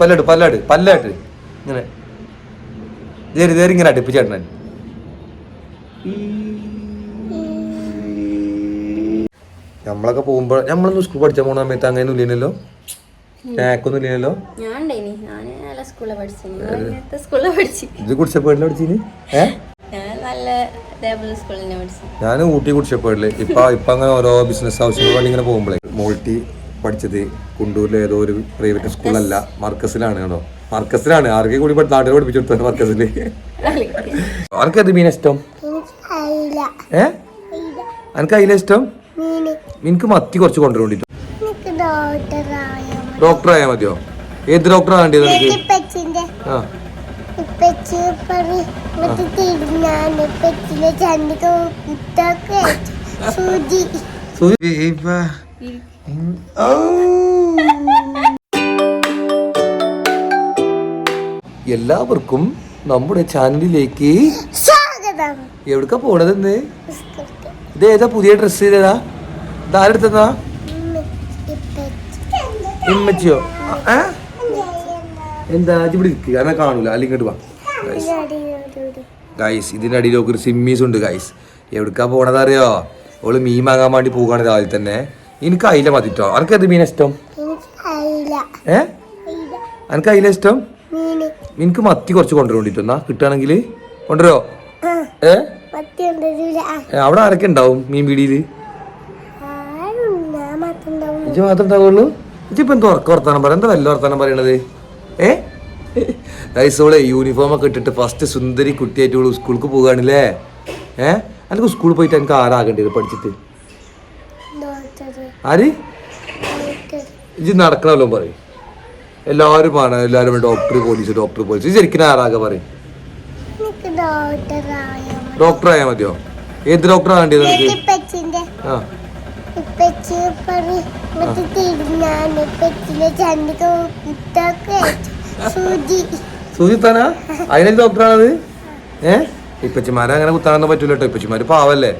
പല്ലട് പല്ലട് പല്ലാട്ട്. ഇങ്ങനെ. ദേരി ദേരി ഇങ്ങനെ അടുപ്പിച്ചേട്ടൻ നമ്മളൊക്കെ പോകുമ്പോൾ നമ്മളൊന്നും സ്കൂൾ പഠിച്ചാൽ പോണ സമയത്ത് അങ്ങനെ ഇല്ലല്ലോ? സ്നാക്കൊന്നും ഇല്ലല്ലോ? ഇത് കുടിച്ചപ്പോൾ എല്ലാം പഠിച്ചിന് ഞാൻ ഊട്ടി കുടിച്ചപ്പോഴല്ലേ ഇപ്പൊ ഇപ്പൊ അങ്ങനെ ഓരോ ബിസിനസ് ആവശ്യങ്ങൾ വേണ്ടി ഇങ്ങനെ പോകുമ്പോഴേ മോൾട്ടി പഠിച്ചത് കുണ്ടൂരിലെ ഏതോ ഒരു പ്രൈവറ്റ് സ്കൂളല്ല മർക്കസിലാണ് കേട്ടോ. മർക്കസിലാണ് ആർക്കെ കൂടി നാട്ടിൽ പഠിപ്പിച്ചു കൊടുത്തത് മർക്കസിൽ ആർക്കത് മീൻ ഇഷ്ടം? ഏ? എനിക്ക് അതിലെ ഇഷ്ടം? മീൻക്ക് എനിക്ക് മത്തി കുറച്ച് കൊണ്ടുവരണ്ടിട്ട്. ഡോക്ടർ ആയാൽ മതിയോ? ഏത് ഡോക്ടർ വേണ്ടിയത് എനിക്ക് ഇപ്പച്ചിന്റെ ആ. ഇപ്പച്ചി പറ മറ്റേ തിരിഞ്ഞാൻ ഇപ്പച്ചിന്റെ ചണ്ടിക്ക് കുത്തൊക്കെ സൂചി. എല്ലാവർക്കും നമ്മുടെ ചാനലിലേക്ക് സ്വാഗതം. എവിടക്കാ പോണതെന്ന്. ഇത് ഏതാ പുതിയ ഡ്രസ്സ് ഏതാ ഇതാരെടുത്തതാ. ഇമ്മച്ചിയോ? എന്താ ഇവിടെ ഇരിക്കുക കാരണം കാണൂല. അല്ലെങ്കിൽ ഇങ്ങോട്ട് വാ. ഗൈസ് ഇതിന്റെ അടിയിലൊക്കെ ഒരു സിമ്മീസ് ഉണ്ട് ഗൈസ് എവിടക്കാ പോണതറിയോ? ഓൾ മീൻ വാങ്ങാൻ വേണ്ടി പോകാണ് രാവിലെ തന്നെ. എനിക്ക് അയില മതിട്ടോ. അനക്ക് ഏത് മീൻ ഇഷ്ടം ഏ? അനക്ക് അയില ഇഷ്ടം? എനിക്ക് മത്തി കുറച്ച് കൊണ്ടുവരണ്ടിട്ടോ. കിട്ടുകയാണെങ്കിൽ കൊണ്ടുവരോ? ഏ? അവിടെ ആരൊക്കെ ഉണ്ടാവും മീൻ പിടിയിൽ? ഇജ്ജ് മാത്രം ഉണ്ടാവുള്ളൂ? ഇജ്ജിപ്പോ എന്താ ഉറക്ക വർത്താനം പറയാം എന്താ വല്ല വർത്താനം പറയണത്? ഏ? ഗൈസോളെ യൂണിഫോം ഒക്കെ ഇട്ടിട്ട് ഫസ്റ്റ് സുന്ദരി കുട്ടിയായിട്ട് സ്കൂൾക്ക് പോവുകയാണല്ലേ ഏ? എനിക്ക് സ്കൂളിൽ പോയിട്ട് എനിക്ക് ആരാകേണ്ടത് പഠിച്ചിട്ട്? ഡോക്ടർ ആര്? ഇത് ഇജ്ജ് നടക്കണമല്ലോ പറയും. എല്ലാവരും ആണ് എല്ലാവരും ഡോക്ടർ പോലീസ് ഡോക്ടർ പോലീസ് ശരിക്കും ആരാകെ പറയും? ഡോക്ടർ ആയാൽ മതിയോ? ഏത് ഡോക്ടർ വേണ്ടി എനിക്ക് ഇപ്പച്ചിന്റെ. ആ. ഇപ്പച്ചി പറ മറ്റേ തിരിഞ്ഞാൻ ഇപ്പച്ചിന്റെ ചണ്ടിക്ക് കുത്തൊക്കെ സൂചി സുജിത്താനാ? അതിനൊരു ഡോക്ടറാണത് ഏ? ഇപ്പച്ചിമാരെ അങ്ങനെ കുത്താനൊന്നും പറ്റൂല കേട്ടോ ഇപ്പച്ചിമാര് പാവല്ലേ?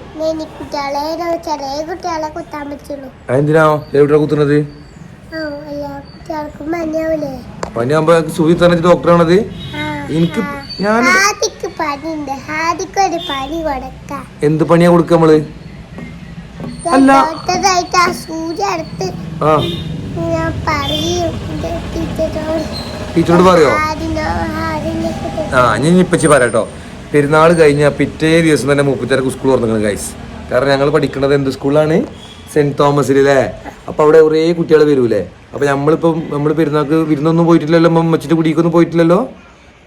എന്തിനാ എവിടെയാ കുത്തുന്നത്? ആ സുഖി തന്നെ ഡോക്ടർ ആണത് ഡോക്ടറാണത്? എനിക്ക് ഞാൻ എന്ത് പണിയാ കൊടുക്ക നമ്മൾ? അല്ല. ടീച്ചറോട്. പറയോ? ആ ഞാൻ ഇപ്പച്ചി പറയാട്ടോ പെരുന്നാൾ കഴിഞ്ഞ പിറ്റേ ദിവസം തന്നെ മുപ്പത്തിരക്ക് സ്കൂൾ തുറന്നു ഗൈസ് കാരണം ഞങ്ങൾ പഠിക്കുന്നത് എന്ത് സ്കൂളാണ് സെന്റ് തോമസിലല്ലേ അപ്പൊ അവിടെ കുറേ കുട്ടികൾ വരൂലേ അപ്പൊ നമ്മളിപ്പം നമ്മൾ പെരുന്നാൾക്ക് വിരുന്നൊന്നും പോയിട്ടില്ലല്ലോ അമ്മച്ചിന്റെ കുടിക്കൊന്നും പോയിട്ടില്ലല്ലോ?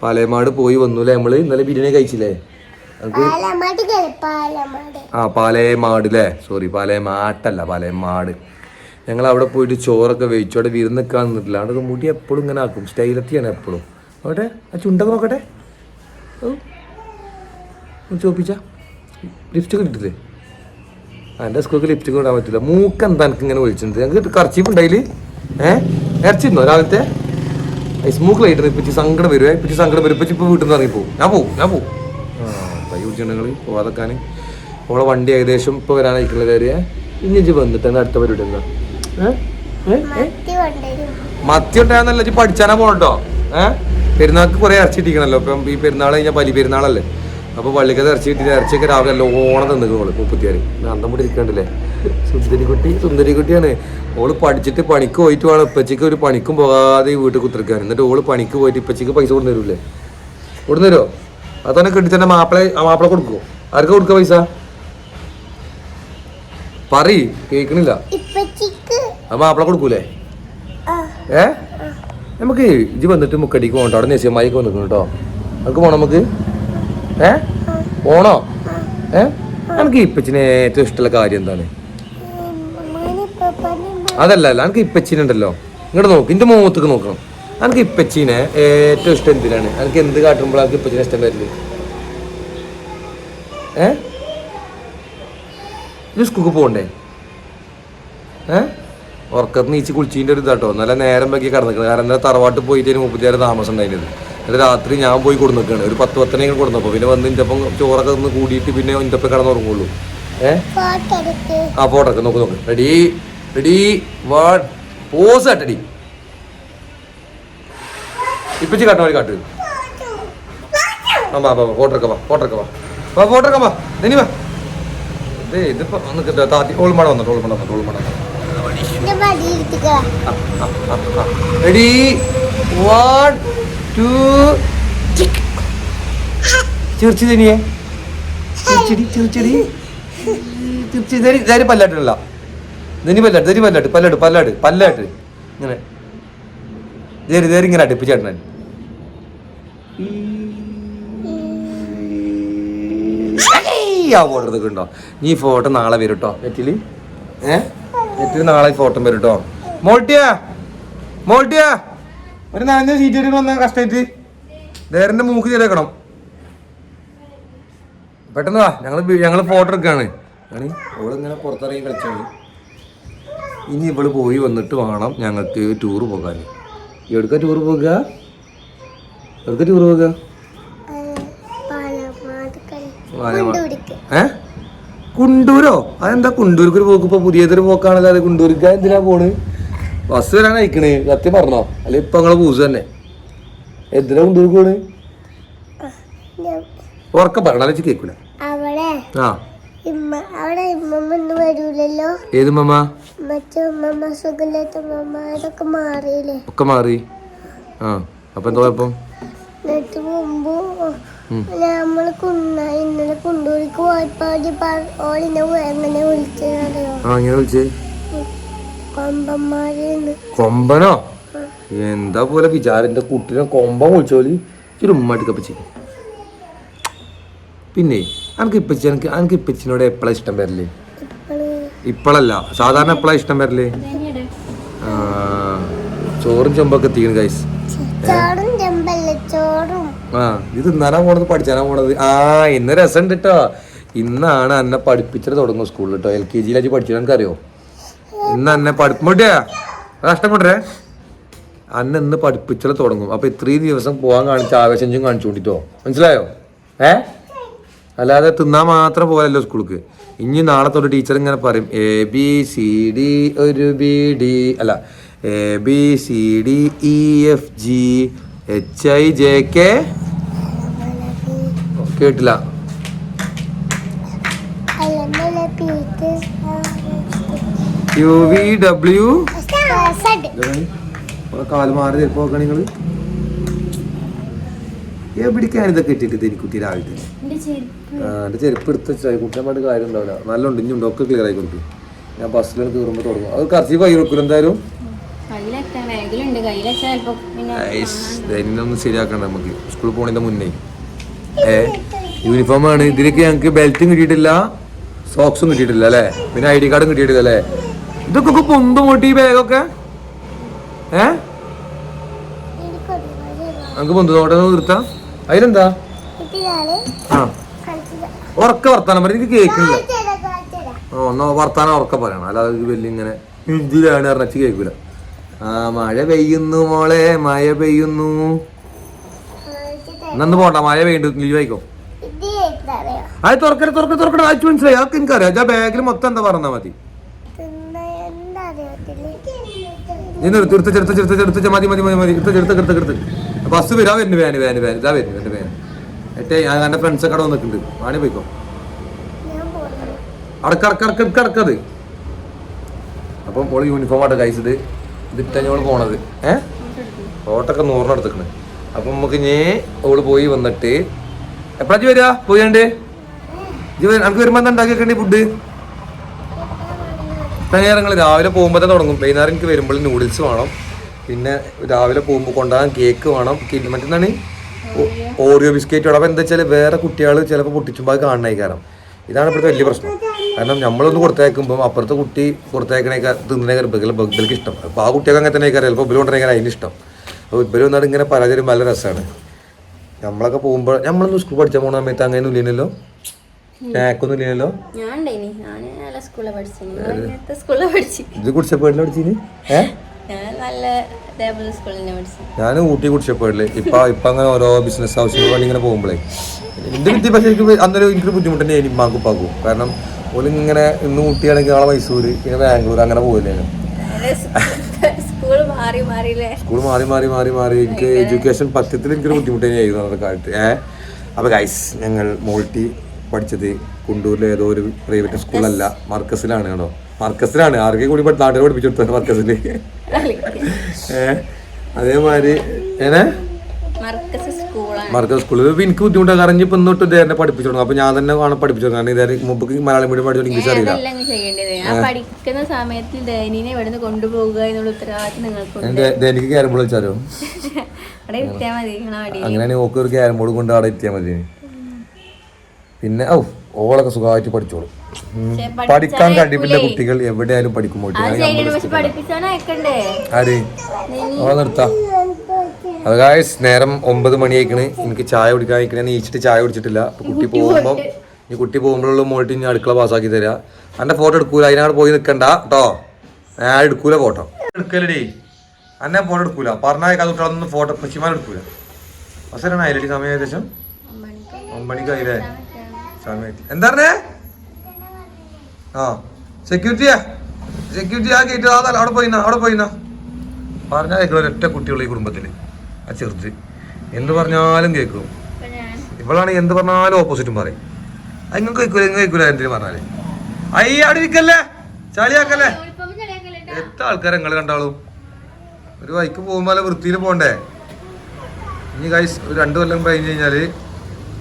പാലയമാട് പോയി വന്നുല്ലേ നമ്മൾ? ഇന്നലെ ബിരിയാണി കഴിച്ചില്ലേ? ആ പാലയമാട് അല്ലേ സോറി പാലയമാട്ടല്ല പാലയമാട് ഞങ്ങൾ അവിടെ പോയിട്ട് ചോറൊക്കെ വെച്ചു അവിടെ വിരുന്നൊക്കെ നിന്നിട്ടില്ല. അവിടെ മുടി എപ്പോഴും ഇങ്ങനെ ആക്കും. സ്റ്റൈലത്തിയാണ് എപ്പോഴും. നോക്കട്ടെ ആ ചുണ്ടൊക്കെ നോക്കട്ടെ. ചോപ്പിച്ച. ലിപ്സ്റ്റിക് ഇട്ടില്ലേ എന്റെ സ്കൂൾക്ക് ലിപ്സ്റ്റിക് ഇടാൻ പറ്റില്ല മൂക്ക് എന്താ എനിക്ക് ഇങ്ങനെ ഒഴിച്ചിട്ടുണ്ട് ഞങ്ങൾക്ക് കറച്ചിപ്പ് ഉണ്ടായിൽ ഏഹ് ഇറച്ചിരുന്നോ രാവിലത്തെ? സ്മൂക്ക് ലൈറ്റ് ഇപ്പിച്ച് സങ്കടം വരുവേ ഇപ്പിച്ച് സങ്കടം വരും. ഇപ്പിച്ച് ഇപ്പോൾ വീട്ടിൽ നിന്ന് ഇറങ്ങി പോകും ഞാൻ പോകും ഞാൻ പോകും കൈ പിടിച്ചിട്ടുണ്ടെങ്കിൽ ഓളെ വണ്ടി ഏകദേശം ഇപ്പോൾ വരാനായിട്ടുള്ളത് ഏരിയ ഇനി വന്നിട്ട് അടുത്ത പരിപാടി എന്താ? മത്തി ഉണ്ടായെന്നല്ല പഠിച്ചാനാ പോണട്ടോ? ഏഹ് പെരുന്നാൾക്ക് കുറെ ഇറച്ചി കിട്ടിക്കണല്ലോ. ഇപ്പം ഈ പെരുന്നാൾ കഴിഞ്ഞാൽ ബലി പെരുന്നാളല്ലേ? അപ്പൊ പള്ളിക്കത് ഇറച്ചി കിട്ടി ഇറച്ചിയൊക്കെ രാവിലെ എല്ലാം ഓണം തന്നിക്കോൾ മുപ്പത്തിയാറ് അന്തം കൂടി ഇരിക്കണ്ടല്ലേ? സുന്ദരിക്കുട്ടി സുന്ദരിക്കുട്ടിയാണ്. ഓൾ പഠിച്ചിട്ട് പണിക്ക് പോയിട്ട് വേണം ഇപ്പച്ചിക്ക് ഒരു പണിക്കും പോകാതെ വീട്ടിൽ കുത്തിരിക്കാൻ. എന്നിട്ട് ഓൾ പണിക്ക് പോയിട്ട് ഇപ്പച്ചിക്ക് പൈസ കൊടുന്നു തരൂല്ലേ കൊടുന്നു തരുമോ അത് തന്നെ കിട്ടി തന്നെ മാപ്പിളെ ആ മാപ്പിള കൊടുക്കുമോ ആർക്കാ കൊടുക്കുക പൈസ? പറ കേക്കണില്ല അത് മാപ്പിള കൊടുക്കൂലേ? ഏ? നമുക്ക് ഇജ്ജ് വന്നിട്ട് മുക്കടിക്ക് പോകണ്ട. അവിടെ നെസ്യമായിക്ക് വന്നിരിക്കുന്നു കേട്ടോ നമുക്ക് പോണം നമുക്ക്? ഏ? പോണോ ഏ? എനിക്ക് ഇപ്പച്ചിനെ ഏറ്റവും ഇഷ്ടമുള്ള കാര്യം എന്താണ്? അതല്ല അല്ല എനിക്ക് ഇപ്പച്ചീനെ ഉണ്ടല്ലോ ഇങ്ങോട്ട് നോക്ക് എന്റെ മുഖത്തേക്ക് നോക്കണം. എനിക്ക് ഇപ്പച്ചീനെ ഏറ്റവും ഇഷ്ടം എന്തിനാണ്? എനിക്ക് എന്ത് കാട്ടുമ്പോഴാണ് എനിക്ക് ഇപ്പച്ചീനെ ഇഷ്ടം വരില്ല ഏ? ഇത് സ്കൂൾക്ക് പോകണ്ടേ ഏ? ഉറക്കത്ത് നീച്ച് കുളിച്ചീന്റെ ഒരു ഇതാട്ടോ. നല്ല നേരം വെക്കി കിടന്നിക്കണം. കാരണം എന്താ തറവാട്ട് പോയിട്ട് മുപ്പത്തിയാറ് താമസം ഉണ്ടായിരുന്നത് എന്നിട്ട് രാത്രി ഞാൻ പോയി കൊടുന്നൊക്കെയാണ് ഒരു പത്ത് പത്തനേക്കും കൊടുന്നപ്പോൾ പിന്നെ വന്ന് എന്റെ ഒപ്പം ചോറൊക്കെ ഒന്ന് കൂടിയിട്ട് പിന്നെ എന്റെ ഒപ്പം കിടന്നുറങ്ങുള്ളൂ. ഏ? ഫോട്ടോ ആ ഫോട്ടോ ഒക്കെ നോക്ക് നോക്ക്. റെഡി റെഡി വൺ പോസ് ആട്ടടി ഇപ്പിച്ച് കാട്ടണ വഴി കാട്ട്. ആ വാ വാ ഫോട്ടോക്കെ വാ ഫോട്ടോക്കെ വാ. വാ ഫോട്ടോക്കെ വാ. ഇനി വാ. ഇതിപ്പോ ഒന്ന് കിട്ടാ താത്തി ഓൾമട വന്നിട്ട് ഓൾമട വന്നിട്ട് ഓൾമട എന്റെ മടി എടുത്തുക റെഡി വൺ ടു ഇങ്ങനെ. ആ നീ ഫോട്ടോ നാളെ വരും കേട്ടോ നെറ്റിൽ. നാളെ ഫോട്ടോ വരും കേട്ടോ മോൾട്ടിയാ? മോൾട്ടിയാ? ഒരു നനഞ്ഞ സീറ്റ് വന്ന കഷ്ടായിട്ട് ദേറിന്റെ മൂക്ക് ചെറിയക്കണം പെട്ടെന്ന് വാ ഞങ്ങൾ ഞങ്ങൾ ഫോട്ടോ എടുക്കാണ്. ഇങ്ങനെ പുറത്തിറങ്ങി കളിച്ചാണ്. ഇനി ഇവൾ പോയി വന്നിട്ട് വേണം ഞങ്ങൾക്ക് ടൂർ പോകാൻ എവിടുക്ക ടൂർ പോകുക എവിടുക്ക ടൂർ പോകുക ഏ? കുണ്ടൂരോ? അതെന്താ കുണ്ടൂർക്ക് ഒരു പോക്ക്? ഇപ്പൊ പുതിയതൊരു പോക്കാണല്ലോ അത്. കുണ്ടൂർക്ക് എന്തിനാ പോണ്? ബസ് വരാൻ അയക്കണേ സത്യം പറഞ്ഞോ. അല്ലെ ഇപ്പൊ നിങ്ങളെ പൂസ് തന്നെ. എന്തിനാ കുണ്ടൂർക്ക് പോണ്? ഉറക്കം പറഞ്ഞാലും വെച്ച് കേൾക്കൂല ആ. ഇമ്മ അവിടെ ഇമ്മമ്മ ഒന്നും വരൂലല്ലോ? ഏത് മമ്മ മറ്റേ ഉമ്മമ്മ സുഖമില്ലാത്ത ഉമ്മമ്മ അതൊക്കെ മാറിയില്ലേ? ഒക്കെ മാറി. ആ. അപ്പൊ എന്താ കുഴപ്പം? എന്നിട്ട് മുമ്പ് നമ്മൾ കുന്ന ഇന്നലെ കുണ്ടൂരിക്ക് പോയപ്പോ ഓളിനെ എങ്ങനെ വിളിച്ചറിയോ ആ ഇങ്ങനെ വിളിച്ചേ. കൊമ്പനോ? എന്താ പോലെ വിചാരിന്റെ കുട്ടിനെ കൊമ്പൻ വിളിച്ചോലി. ചുരുമ്മാട്ടിക്കപ്പച്ചി പിന്നെ അനക്ക് ഇപ്പച്ചി എനിക്ക് അനക്ക് ഇപ്പച്ചിനോട് എപ്പോഴാ ഇഷ്ടം വരല്ലേ ഇപ്പോഴല്ല സാധാരണ എപ്പോഴാ ഇഷ്ടം വരല്ലേ ആ, ചോറും ചെമ്പൊക്കെ തീണ് കൈസ് ആ ഇത് തിന്നാനാ പോണത് പഠിച്ചാനാ പോണത്. ആ ഇന്ന് രസം ഉണ്ട് കേട്ടോ ഇന്നാണ് എന്നെ പഠിപ്പിച്ചിട്ട് തുടങ്ങും സ്കൂളിൽ കേട്ടോ എൽ കെ ജിയിലാച്ച് പഠിച്ചിട്ട് എനിക്കറിയോ ഇന്ന് എന്നെ പഠിപ്പിട്ടേ കഷ്ടപ്പെട്ടേ അന്നെ ഇന്ന് പഠിപ്പിച്ചത് തുടങ്ങും. അപ്പൊ ഇത്രയും ദിവസം പോകാൻ കാണിച്ച ആവേശം കാണിച്ചുകൊണ്ടിട്ടോ മനസ്സിലായോ? ഏ? അല്ലാതെ തിന്നാൻ മാത്രം പോകലല്ലോ സ്കൂൾക്ക്. ഇനി നാളെ തൊട്ട് ടീച്ചർ ഇങ്ങനെ പറയും എ ബി സി ഡി ഒരു ബി ഡി. അല്ല A B C D E F G H I J K? കേട്ടില്ല. യു വി ഡബ്ല്യു കാൽ മാറി ചിലപ്പോ നോക്കണം എവിടേക്കാണ് ഇതൊക്കെ ഇട്ടിട്ട് തിരിക്കുട്ടി രാവിലെ എന്റെ ചെരുപ്പ്. ആ, എന്റെ ചെരുപ്പ് എടുത്ത് കുട്ടിയെ കാര്യം ഉണ്ടാവില്ല. നല്ല ഉണ്ട് ഇനി ഒക്കെ ക്ലിയർ ആയി കൊടുക്കും. ഞാൻ ബസ്സിലാണ് കയറുമ്പോൾ തുടങ്ങും. അത് കറച്ചി കൈ വെക്കും എന്തായാലും. ഒന്ന് ശരിയാക്കണ്ട നമുക്ക്. സ്കൂളിൽ പോണതിന്റെ മുന്നേ. ഏ യൂണിഫോം ആണ്. ഇതിലേക്ക് ഞങ്ങൾക്ക് ബെൽറ്റും കിട്ടിയിട്ടില്ല. സോക്സും കിട്ടിയിട്ടില്ല അല്ലേ? പിന്നെ ഐ ഡി കാർഡും കിട്ടിയിട്ടില്ല അല്ലേ? ഇതൊക്കെ പൊന്തു മോട്ടി ഈ ബാഗൊക്കെ? ഏ? നമുക്ക് പൊന്തു നോട്ടെ നിർത്താം. അതിലെന്താ ആ. ഉറക്ക വർത്താനം പറയും എനിക്ക് കേൾക്കില്ല ഒന്നോ. വർത്താനം ഉറക്ക പറയണം. അല്ലാതെ വലിയ ഇങ്ങനെ ഇഞ്ചിലാണ് പറഞ്ഞ കേൾക്കൂല. ആ മഴ പെയ്യുന്നു മോളെ മഴ പെയ്യുന്നു. നന്ന് പോണ്ട മഴ പെയ്യുന്നു ലീവ് ആയിക്കോ. അത് തുറക്കരുത് തുറക്കരുത് തുറക്കണം അയച്ചു മനസ്സിലായി. അതൊക്കെ എനിക്കറിയാം. ആ ബാഗിൽ മൊത്തം എന്താ പറഞ്ഞാൽ മതി. നീ ചെറുത്ത് ചെറുത്ത് ചെറുത്ത് മതി മതി മതി മതി. എടുത്ത് ചെറുത്ത് കെടുത്ത് കെടുത്ത് ബസ് വരാ വരുന്നു വേന് വേന് വേന്. ഇതാ വരുന്നു എന്റെ വേന്. ഏറ്റേ ഞാൻ എന്റെ ഫ്രണ്ട്സൊക്കെ അവിടെ വന്നിട്ടുണ്ട്. വാണി പോയിക്കോ. അടക്ക അടക്ക അടക്ക അപ്പം യൂണിഫോം ആട്ട കഴിച്ചത് ഇതിട്ടഞ്ഞോൾ പോണത്. ഏ? ഓട്ടൊക്കെ നൂറിന് എടുത്തേക്കണ്. അപ്പം നമുക്ക് ഇനി ഓൾ പോയി വന്നിട്ട്. എപ്പോഴാ വരിക പോയാണ്ട് നമുക്ക് വരുമ്പോ എന്താ ഉണ്ടാക്കി വെക്കണ്ടേ ഫുഡ് ഞങ്ങൾ രാവിലെ പോകുമ്പോൾ തന്നെ തുടങ്ങും. വൈകുന്നേരം എനിക്ക് വരുമ്പോൾ നൂഡിൽസ് വേണം. പിന്നെ രാവിലെ പോകുമ്പോൾ കൊണ്ടുപോകാൻ കേക്ക് വേണം. പിന്നെ മറ്റെന്താണ് ഓറിയോ ബിസ്ക്കറ്റ് വേണം. അപ്പോൾ എന്താ വെച്ചാൽ വേറെ കുട്ടികൾ ചിലപ്പോൾ പൊട്ടിച്ചുമ്പോൾ അത് കാണണേ കാരണം ഇതാണ് ഇപ്പോഴത്തെ വലിയ പ്രശ്നം. കാരണം നമ്മളൊന്ന് പുറത്തേക്കുമ്പോൾ അപ്പുറത്തെ കുട്ടി കൊടുത്തയക്കണേക്കാൾ തിന്നണേക്കാൾ ബഗ്ബലിക്ക് ഇഷ്ടം. അപ്പോൾ ആ കുട്ടിയൊക്കെ അങ്ങനെ തന്നെ ചിലപ്പോൾ ഇബൽ കൊണ്ടുവരേക്കാൻ അതിന് ഇഷ്ടം. അപ്പോൾ ഇബൽ വന്നാൽ ഇങ്ങനെ പരാജയം നല്ല രസമാണ് നമ്മളൊക്കെ പോകുമ്പോൾ നമ്മളൊന്നും സ്കൂൾ പഠിച്ചാൽ പോകുന്ന സമയത്ത് അങ്ങനെ ഒന്നും ഇല്ലല്ലോ? സ്നാക്കൊന്നും ഇല്ലല്ലോ സ്കൂളിൽ പഠിച്ചു. സ്കൂളിൽ പഠിച്ചു. ഇത് പഠിച്ചിന്? ഞാൻ ഊട്ടി കുടിച്ചപ്പോഴില്ലേ. ഇപ്പൊ ഇപ്പൊ അങ്ങനെ ഓരോ ബിസിനസ് ആവശ്യങ്ങൾ വേണ്ടി ഇങ്ങനെ പോകുമ്പോഴേ എന്റെ വിദ്യാഭ്യാസം എനിക്ക് അന്നൊരു എനിക്ക് ബുദ്ധിമുട്ട് തന്നെ എനിക്ക് മാക്ക് ഉപ്പാക്കും. കാരണം ഓൽ ഇങ്ങനെ ഇന്ന് ഊട്ടിയാണെങ്കിൽ നാളെ മൈസൂര് പിന്നെ ബാംഗ്ലൂർ അങ്ങനെ പോകില്ലേ സ്കൂൾ മാറി മാറി മാറി മാറി എനിക്ക് എഡ്യൂക്കേഷൻ പത്യത്തിൽ എനിക്കൊരു ബുദ്ധിമുട്ട് തന്നെയായിരുന്നു അതൊക്കെ ആയിട്ട് ഏഹ് അപ്പോൾ ഗൈസ് ഞങ്ങൾ മോൾട്ടി പഠിച്ചത് കുണ്ടൂരിലെ ഏതോ ഒരു പ്രൈവറ്റ് സ്കൂളല്ല മർക്കസിലാണ് കേട്ടോ. മർക്കസിലാണ് ആർക്കെ കൂടി നാട്ടിൽ പഠിപ്പിച്ചു കൊടുത്തത് മർക്കസിൽ അതേമാതിരി ഏനെ? മർക്കസ് സ്കൂളിൽ എനിക്ക് ബുദ്ധിമുട്ടാണ് കാരണം ഇപ്പം ഇന്നോട്ട് ഇതേ പഠിപ്പിച്ചു തുടങ്ങും. അപ്പോൾ ഞാൻ തന്നെ ആണ് പഠിപ്പിച്ചു കാരണം ഇതേ മുമ്പ് മലയാളം മീഡിയം പഠിച്ചു ഇംഗ്ലീഷ് അറിയില്ല. പഠിക്കുന്ന സമയത്ത് ഡൈനിനെ ഇവിടുന്ന് കൊണ്ടുപോകുക എന്നുള്ള ക്യാരം ബോർഡ് വെച്ചാലോ അങ്ങനെയാണ് അങ്ങനെയാണെങ്കിൽ ഓക്ക് ഒരു ക്യാരം ബോർഡ് കൊണ്ട് അവിടെ എത്തിയാൽ മതി. പിന്നെ ഓ ഓളൊക്കെ സുഖമായിട്ട് പഠിച്ചോളും. പഠിക്കാൻ കഴിവില്ല കുട്ടികൾ എവിടെയായാലും പഠിക്കും ആര്? ഓളെ നിർത്താം. അത് ഗായ്സ് നേരം ഒമ്പത് മണിയായിക്കണ്. എനിക്ക് ചായ കുടിക്കാൻ അയക്കണേ. നീച്ചിട്ട് ചായ കുടിച്ചിട്ടില്ല. കുട്ടി പോകുമ്പോൾ ഈ കുട്ടി പോകുമ്പോഴുള്ള മോൾട്ടി ഞാൻ അടുക്കള പാസ്സാക്കി തരാ. എന്റെ ഫോട്ടോ എടുക്കൂല. അതിനാട് പോയി നിൽക്കണ്ട കേട്ടോ ഞാൻ എടുക്കൂല ഫോട്ടോ എടുക്കലടി. അന്നെ ഫോട്ടോ എടുക്കൂല. പറഞ്ഞാൽ കുട്ടികളൊന്നും ഫോട്ടോ പശ്ചിമാൻ എടുക്കൂല. അവസരമാണ് അതിലടി സമയം ഏകദേശം? ഒമ്പണിക്കായില്ലേ? എന്താ പറഞ്ഞേ? ആ സെക്യൂരിറ്റിയാ സെക്യൂരിറ്റി ആ ഗേറ്റ് ആ അവിടെ പോയിന്ന അവിടെ പോയിന്ന. പറഞ്ഞാൽ ഒരൊറ്റ കുട്ടിയുള്ള ഈ കുടുംബത്തിൽ. ആ ചെറുത്. എന്ത് പറഞ്ഞാലും കേൾക്കും. ഇവളാണ് എന്ത് പറഞ്ഞാലും ഓപ്പോസിറ്റും പറയും. അങ്ങ് കേൾക്കൂല ഇങ്ങ് കേൾക്കൂല എന്തിനു പറഞ്ഞാൽ. അയ്യ അവിടെ ഇരിക്കല്ലേ? ചളിയാക്കല്ലേ? എത്ര ആൾക്കാരെ നിങ്ങൾ കണ്ടാളും ഒരു വൈക്ക് പോകുമ്പോൾ വൃത്തിയിൽ പോണ്ടേ? ഇനി ഗൈസ് ഒരു രണ്ട് കൊല്ലം കഴിഞ്ഞ് കഴിഞ്ഞാൽ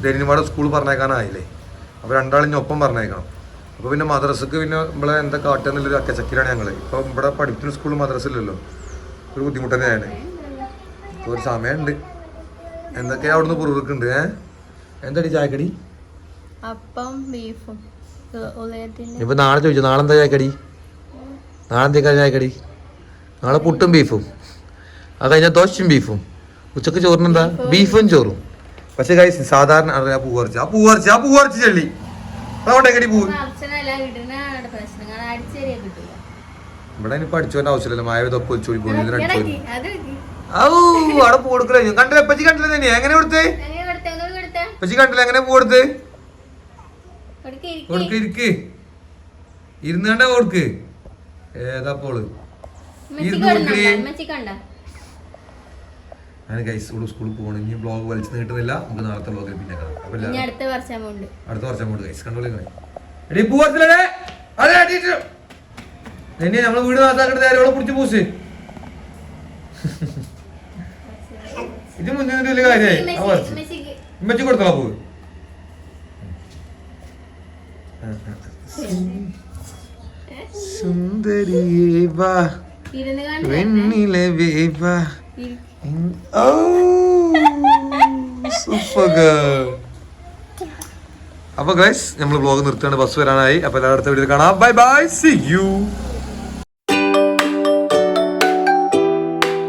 ഡെനിമാടെ സ്കൂൾ പറഞ്ഞേക്കാനായില്ലേ? അപ്പോൾ രണ്ടാളും ഒപ്പം പറഞ്ഞേക്കണം. അപ്പോൾ പിന്നെ മദ്രസക്ക് പിന്നെ നമ്മളെ എന്താ കാട്ടുക എന്നുള്ളൊരു അക്കച്ചക്കിലാണ് ഞങ്ങൾ ഇപ്പോൾ ഇവിടെ പഠിക്കുന്ന സ്കൂൾ മദ്രസയില്ലല്ലോ. ഒരു ബുദ്ധിമുട്ട് തന്നെയാണ്. ഇപ്പോൾ ഒരു സമയമുണ്ട് എന്തൊക്കെയാ അവിടുന്ന് പുറകുണ്ട് ഏ? എന്താടി ചായക്കടി? അപ്പം ബീഫും. ഇപ്പൊ നാളെ ചോദിച്ചു നാളെ എന്താ ചായക്കടി? നാളെ എന്തേക്കാ ചായക്കടി? നാളെ പുട്ടും ബീഫും. അത് കഴിഞ്ഞാൽ ദോശയും ബീഫും. ഉച്ചയ്ക്ക് ചോറിന് എന്താ ബീഫും ചോറും. പക്ഷെ കൈ സാധാരണ അറിയാം ആ പൂവർച്ച ആ പൂവർച്ച ആ പൂവർച്ച ചെള്ളി. അതുകൊണ്ട് എങ്ങനെ പൂ ഇവിടെ ഇനി പഠിച്ചോന്റെ ആവശ്യമില്ല മായ ഇതൊക്കെ ഒളിച്ചോടി പോകുന്നു ഇതിന് അടിച്ചോടി ഔ അവിടെ പൂ കൊടുക്കല കണ്ടില്ല പച്ചി കണ്ടില്ല തന്നെ എങ്ങനെ കൊടുത്തേ? എപ്പച്ചി കണ്ടില്ല എങ്ങനെ പൂ കൊടുത്ത്? കൊടുക്ക് ഇരിക്ക്. ഇരുന്ന് കണ്ട കൊടുക്ക്. ഏതാ പോൾ ഇരുന്ന് കിടന്നുണ്ടോ? കണ്ടോ? ഗൈസ് സ്കൂൾ സ്കൂളിൽ പോകണം ഇനി ബ്ലോഗ് വലിച്ചു നീട്ടുന്നില്ല. നമുക്ക് നാളത്തെ ബ്ലോഗിൽ പിന്നെ കാണാം. അപ്പൊ അടുത്ത വർഷം കൊണ്ട് അടുത്ത വർഷം അങ്ങോട്ട് ഗൈസ് കണ്ടോളി എടി പൂവത്തിലേ അതെ അടിയിട്ട്. എന്നെ നമ്മൾ വീട് നാത്താക്കിട്ട് നേരെ അവളെ പിടിച്ച് പൂസ് ഇത് മുന്നേ വലിയ കാര്യമായി ഇമ്മച്ചി കൊടുത്തോ പൂവ് സുന്ദരിയേ വാ. ഇരുന്ന് കണ്ടോ? സൂപ്പർ അപ്പൊ ഗൈസ് നമ്മൾ ബ്ലോഗ് നിർത്തുകയാണ്. ബസ് വരാനായി. അപ്പൊ എല്ലാവരുടെ അടുത്ത വീഡിയോ കാണാം. Bye bye C U